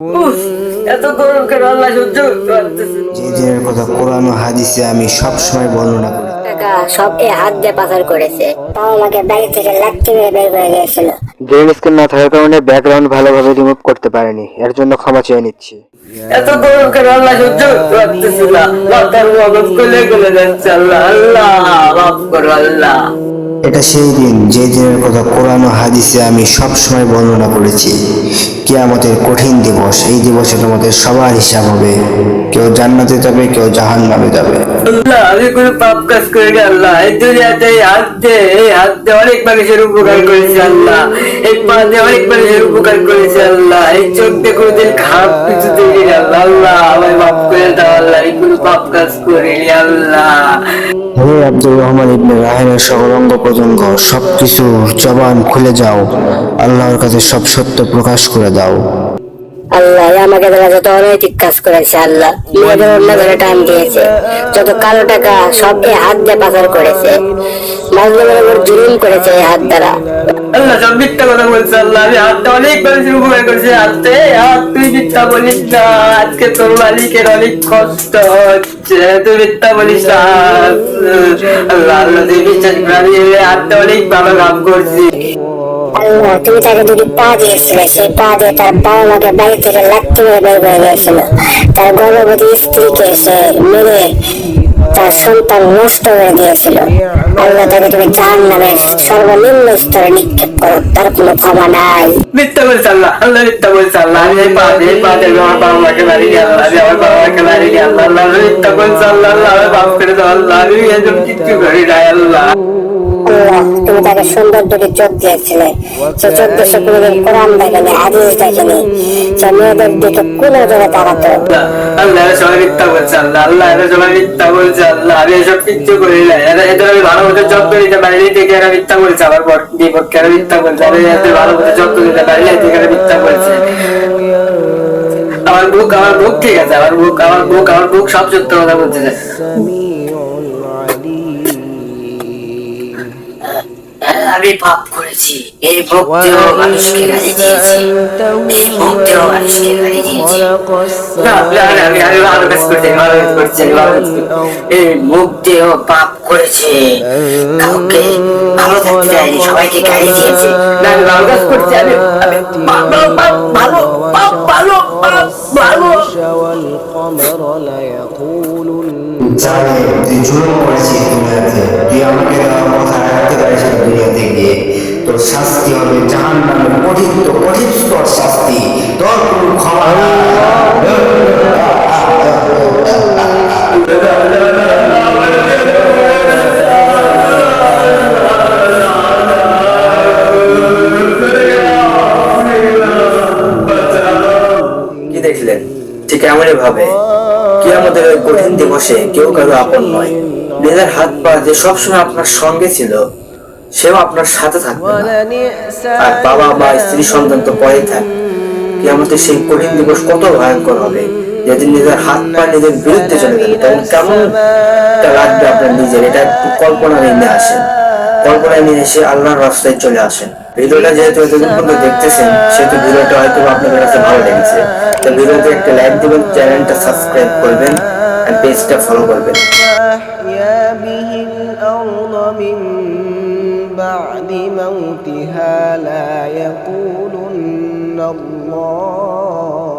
উফ, এত গরম কেন? আল্লাহ সহ্য করতে পারতেছি না। যে দিনের কথা কোরআন ও হাদিসে আমি সব সময় বর্ণনা করি। টাকা সব এ হাত দিয়ে পাচার করেছে। তাও আমাকে বাড়ি থেকে লাঠি মেরে বের করে দিয়েছিল। গ্রিন স্ক্রিন না থাকার কারণে ব্যাকগ্রাউন্ড ভালোভাবে রিমুভ করতে পারেনি। এর জন্য ক্ষমা চেয়ে নিচ্ছি। এত গরম কেন? আল্লাহ সহ্য করতে না। মাথার মগজ গলে গলে আল্লাহ। আল্লাহ মাফ করো আল্লাহ। এটা সেই দিন যে দিনের কথা কোরআন ও হাদিসে আমি সব সময় বর্ণনা করেছি। কিয়ামতের কঠিন দিবস এই দিবসে তোমাদের সবার হিসাব হবে। কেউ জান্নাতে যাবে কেউ জাহান নামে যাবে। আল্লাহ আমি কোনো পাপ কাজ করিনি আল্লাহ। এই দুনিয়াতে এই হাত দিয়ে এই হাত দিয়ে অনেক মানুষের উপকার করেছে আল্লাহ। এই পা দিয়ে অনেক মানুষের উপকার করেছে আল্লাহ। এই চোখ দিয়ে কোনোদিন খারাপ কিছু দেখিনি আল্লাহ। আল্লাহ আমায় মাফ করে দাও আল্লাহ। আমি কোনো পাপ কাজ করিনি আল্লাহ। হে আব্দুর রহমান ইবনে রাহেনের সকল অঙ্গ প্রত্যঙ্গ সবকিছু জবান খুলে যাও। আল্লাহর কাছে সব সত্য প্রকাশ করে দাও। আল্লাহ আমাকে দ্বারা যত অনৈতিক কাজ করেছে আল্লাহ, মেয়েদের অন্য ধরে টান দিয়েছে, যত কালো টাকা সব হাত দিয়ে পাচার করেছে উপর জুলুম করেছে এই হাত দ্বারা। আল্লাহ সব মিথ্যা কথা বলছে আল্লাহ, আমি হাতটা অনেক মানুষের উপকার করেছি, হাতে হাত তুই মিথ্যা বলিস না, আজকে তোর মালিকের অনেক কষ্ট হচ্ছে, তুই মিথ্যা বলিস না। আল্লাহ আল্লাহ, তুই হাতটা অনেক ভালো কাম করছি। আল্লাহ তুমি তাকে দুটি পা দিয়েছিলে, সেই পা দিয়ে তার বাবা মাকে বাড়ি থেকে মেরে বের করে দিয়েছিল। তার গর্ভবতী স্ত্রীকে সে মেরে তার সন্তান নষ্ট করে দিয়েছিল। আল্লাহ তাকে তুমি জাহান নামে সর্বনিম্ন স্তরে নিক্ষেপ করো, তার কোনো ক্ষমা নাই। মিথ্যা বলছে আল্লাহ আল্লাহ মিথ্যা বলছে আল্লাহ। আমি এই পা দিয়ে, এই পা দিয়ে আমি আমার বাবা মাকে মারি নি আল্লাহ, আমি আমার বাবা মাকে মারি নি আল্লাহ আল্লাহ মিথ্যা বলছে আল্লাহ আল্লাহ, আমি মাফ করে দাও, আল্লাহ, আমি এসব কিচ্ছু করি নাই, আল্লাহ। আল্লাহ তুমি তাকে সুন্দর দুটি চোখ দিয়েছিলে। সে চোখ দিয়ে সে কোনোদিন কোরআন দেখেনি দেখেনি। সে মেয়েদের দিকে কোন জোরে আল্লাহ, এরা সবাই মিথ্যা বলছে, আল্লাহ আল্লাহ, এরা সবাই মিথ্যা বলছে, আল্লাহ আমি এসব কিচ্ছু করি না। এদের আমি ভালো মতো যত্ন নিতে পারিনি থেকে এরা মিথ্যা বলছে আমার বিপক্ষে এরা মিথ্যা বলছে। আমি এদের ভালো মতো নিতে পারিনি এই থেকে এরা মিথ্যা বলছে। আমার বুক আমার বুক ঠিক আছে, আমার বুক আমার বুক আমার বুক সব সত্য কথা বলছে। আমি পাপ করেছি। এই মুখ মানুষকে গালি দিয়েছি। এই মুখ মানুষকে গালি দিয়েছি। আমি আমি ভালো কাজ করছি ভালো কাজ করছি ভালো কাজ এই পাপ করেছে। কাউকে ভালো থাকতে দেয়নি, সবাইকে গালি না, আমি ভালো কাজ করছি, আমি ভালো ভালো ভালো। জুলুম দুনিয়াতে আমাকে কথা রাখতে তোর শাস্তি হবে জাহান নামে কঠিন তো কঠিন স্তর শাস্তি। তোর কোনো ক্ষমা কি দেখলেন? ঠিক এমনই ভাবে। কি আমাদের ওই কঠিন দিবসে কেউ কারও আপন নয়। নিজের হাত পা যে সবসময় আপনার সঙ্গে ছিল সেও আপনার সাথে থাকবে আর বাবা মা স্ত্রী সন্তান তো পরেই থাক কি আমাদের সেই কঠিন দিবস কত ভয়ঙ্কর হবে। যেদিন নিজের হাত পা নিজের বিরুদ্ধে চলে যাবে, তখন কেমন লাগবে আপনার নিজের, এটা একটু কল্পনা নিয়ে আসেন কল্পনায় নিয়ে এসে আল্লাহর রাস্তায় চলে আসেন। ভিডিওটা যেহেতু এতদিন পর্যন্ত দেখতেছেন, সেহেতু ভিডিওটা হয়তো আপনাদের কাছে ভালো লেগেছে। তো ভিডিওতে একটা লাইক দিবেন, চ্যানেলটা সাবস্ক্রাইব করবেন, আর পেজটা ফলো করবেন। بعد موتها لا يقولن الله.